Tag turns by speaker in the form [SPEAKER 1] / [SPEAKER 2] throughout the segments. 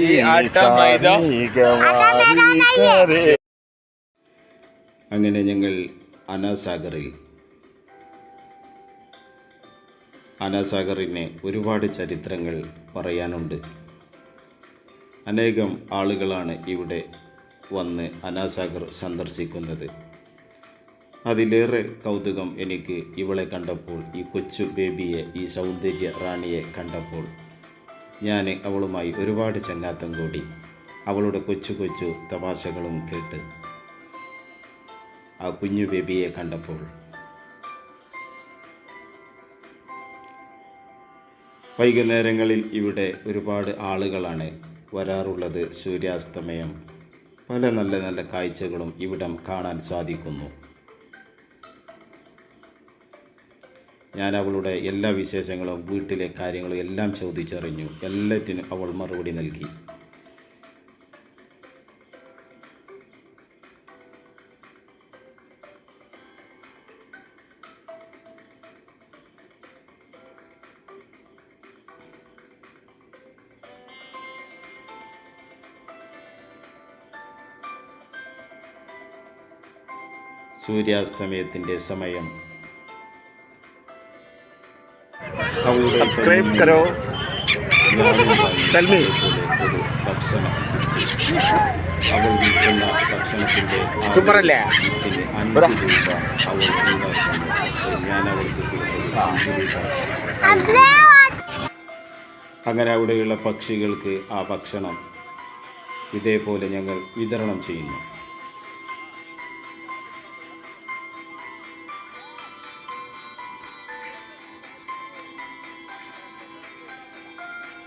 [SPEAKER 1] ഈ
[SPEAKER 2] അങ്ങനെ ഞങ്ങൾ അനാസാഗറിൽ അനാസാഗറിന് ഒരുപാട് ചരിത്രങ്ങൾ പറയാനുണ്ട്. അനേകം ആളുകളാണ് ഇവിടെ വന്ന് അനാസാഗർ സന്ദർശിക്കുന്നത്. അതിലേറെ കൗതുകം എനിക്ക് ഇവളെ കണ്ടപ്പോൾ ഈ കൊച്ചു ബേബിയെ ഈ സൗന്ദര്യ റാണിയെ കണ്ടപ്പോൾ ഞാൻ അവളുമായി ഒരുപാട് ചങ്ങാത്തം കൂടി. അവളുടെ കൊച്ചു കൊച്ചു തമാശകളും കേട്ട് ആ കുഞ്ഞു ബേബിയെ കണ്ടപ്പോൾ വൈകുന്നേരങ്ങളിൽ ഇവിടെ ഒരുപാട് ആളുകളാണ് വരാറുള്ളത് സൂര്യാസ്തമയം. പല നല്ല നല്ല കാഴ്ചകളും ഇവിടം കാണാൻ സാധിക്കുന്നു. ഞാൻ അവളുടെ എല്ലാ വിശേഷങ്ങളും വീട്ടിലെ കാര്യങ്ങളും എല്ലാം ചോദിച്ചറിഞ്ഞു. എല്ലാറ്റിനും അവൾ മറുപടി നൽകി. സൂര്യാസ്തമയത്തിന്റെ സമയം
[SPEAKER 1] സബ്സ്ക്രൈബ് കരോ.
[SPEAKER 2] തൽമി ഭക്ഷണം അവൾ വിൽക്കുന്ന ഭക്ഷണത്തിന്റെ ആ
[SPEAKER 1] Super അല്ലേ?
[SPEAKER 2] വിത്തിന് രൂപ അവൾ ഞാൻ അവൾക്ക് കൊടുത്തത് അങ്ങനെ അവിടെയുള്ള പക്ഷികൾക്ക് ആ ഭക്ഷണം ഇതേപോലെ ഞങ്ങൾ വിതരണം ചെയ്യുന്നു.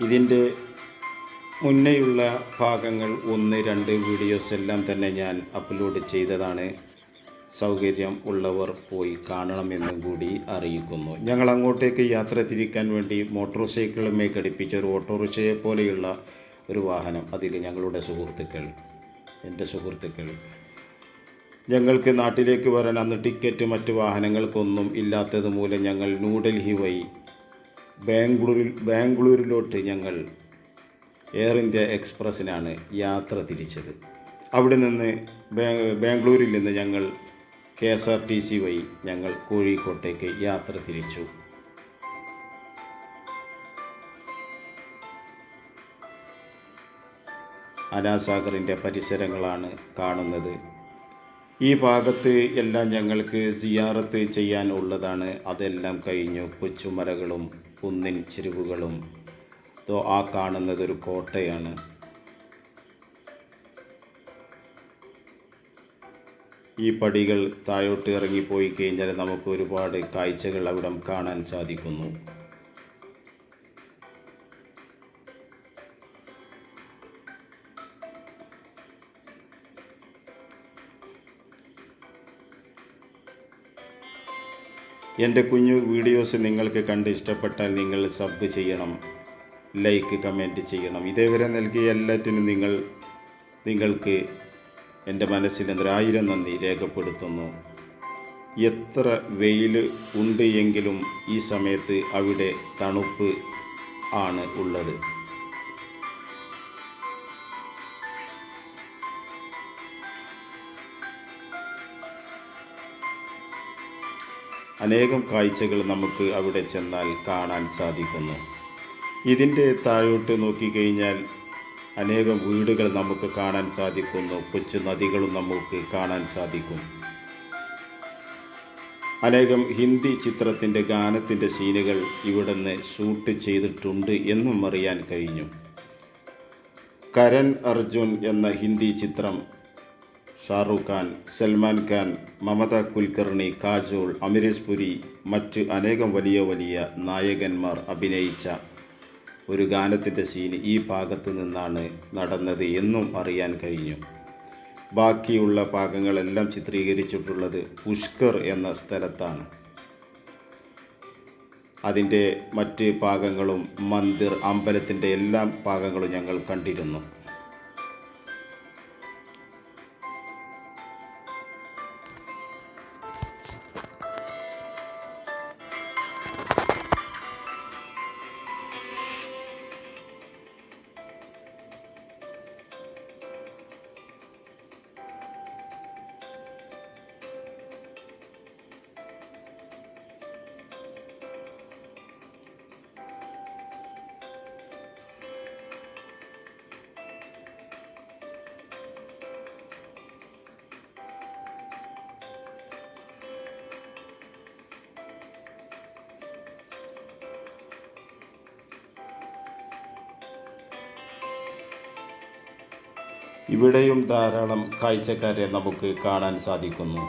[SPEAKER 2] ഇതിന്റെ മുന്നേയുള്ള ഭാഗങ്ങൾ ഒന്ന് രണ്ട് വീഡിയോസ് എല്ലാം തന്നെ ഞാൻ അപ്ലോഡ് ചെയ്തതാണ്. സൗകര്യം ഉള്ളവർ പോയി കാണണമെന്നും കൂടി അറിയിക്കുന്നു. ഞങ്ങൾ അങ്ങോട്ടേക്ക് യാത്ര തിരിക്കാൻ വേണ്ടി മോട്ടോർ സൈക്കിളുമേ ഘടിപ്പിച്ച ഒരു ഓട്ടോറിക്ഷയെ പോലെയുള്ള ഒരു വാഹനം അതിൽ ഞങ്ങളുടെ സുഹൃത്തുക്കൾ എന്റെ സുഹൃത്തുക്കൾ. ഞങ്ങൾക്ക് നാട്ടിലേക്ക് വരാൻ അന്ന് ടിക്കറ്റ് മറ്റ് വാഹനങ്ങൾക്കൊന്നും ഇല്ലാത്തത് മൂലം ഞങ്ങൾ ന്യൂഡൽഹി വഴി ബാംഗ്ലൂരിൽ ബാംഗ്ലൂരിലോട്ട് ഞങ്ങൾ എയർ ഇന്ത്യ എക്സ്പ്രസ്സിനാണ് യാത്ര തിരിച്ചത്. അവിടെ നിന്ന് ബാംഗ്ലൂരിൽ നിന്ന് ഞങ്ങൾ K S R T C വഴി ഞങ്ങൾ കോഴിക്കോട്ടേക്ക് യാത്ര തിരിച്ചു. അനാസാഗറിന്റെ പരിസരങ്ങളാണ് കാണുന്നത്. ഈ ഭാഗത്ത് എല്ലാം ഞങ്ങൾക്ക് സിയാറത്ത് ചെയ്യാൻ ഉള്ളതാണ് അതെല്ലാം കഴിഞ്ഞു. കൊച്ചുമലകളും കുന്നിൻ ചെരുവുകളും ആ കാണുന്നത് ഒരു കോട്ടയാണ്. ഈ പടികൾ താഴോട്ട് ഇറങ്ങിപ്പോയി കഴിഞ്ഞാൽ നമുക്ക് ഒരുപാട് കാഴ്ചകൾ അവിടം കാണാൻ സാധിക്കുന്നു. എന്റെ കുഞ്ഞു വീഡിയോസ് നിങ്ങൾക്ക് കണ്ട് ഇഷ്ടപ്പെട്ടാൽ നിങ്ങൾ സബ് ചെയ്യണം. ലൈക്ക് കമന്റ് ചെയ്യണം. ഇതേവരെ നൽകിയ എല്ലാറ്റിനും നിങ്ങൾ നിങ്ങൾക്ക് എന്റെ മനസ്സിൽ ഒരായിരം നന്ദി രേഖപ്പെടുത്തുന്നു. എത്ര വെയിൽ ഉണ്ട് എങ്കിലും ഈ സമയത്ത് അവിടെ തണുപ്പ് ആണ് ഉള്ളത്. അനേകം കാഴ്ചകൾ നമുക്ക് അവിടെ ചെന്നാൽ കാണാൻ സാധിക്കുന്നു. ഇതിന്റെ താഴോട്ട് നോക്കിക്കഴിഞ്ഞാൽ അനേകം വീടുകൾ നമുക്ക് കാണാൻ സാധിക്കുന്നു. കൊച്ചു നദികളും നമുക്ക് കാണാൻ സാധിക്കും. അനേകം ഹിന്ദി ചിത്രത്തിന്റെ ഗാനത്തിന്റെ സീനുകൾ ഇവിടുന്ന് ഷൂട്ട് ചെയ്തിട്ടുണ്ട് എന്നും അറിയാൻ കഴിഞ്ഞു. കരൺ അർജുൻ എന്ന ഹിന്ദി ചിത്രം ഷാറൂഖ് ഖാൻ സൽമാൻ ഖാൻ മമത കുൽക്കർണി കാജോൾ അമരീഷ് പുരി മറ്റ് അനേകം വലിയ വലിയ നായകന്മാർ അഭിനയിച്ച ഒരു ഗാനത്തിന്റെ സീൻ ഈ ഭാഗത്ത് നിന്നാണ് നടന്നത് എന്നും അറിയാൻ കഴിഞ്ഞു. ബാക്കിയുള്ള ഭാഗങ്ങളെല്ലാം ചിത്രീകരിച്ചിട്ടുള്ളത് പുഷ്കർ എന്ന സ്ഥലത്താണ്. അതിന്റെ മറ്റ് ഭാഗങ്ങളും മന്ദിർ അമ്പലത്തിന്റെ എല്ലാ ഭാഗങ്ങളും ഞങ്ങൾ കണ്ടിരുന്നു. ഇവിടെയും ധാരാളം കാഴ്ചക്കാരെ നമുക്ക് കാണാൻ സാധിക്കുന്നു.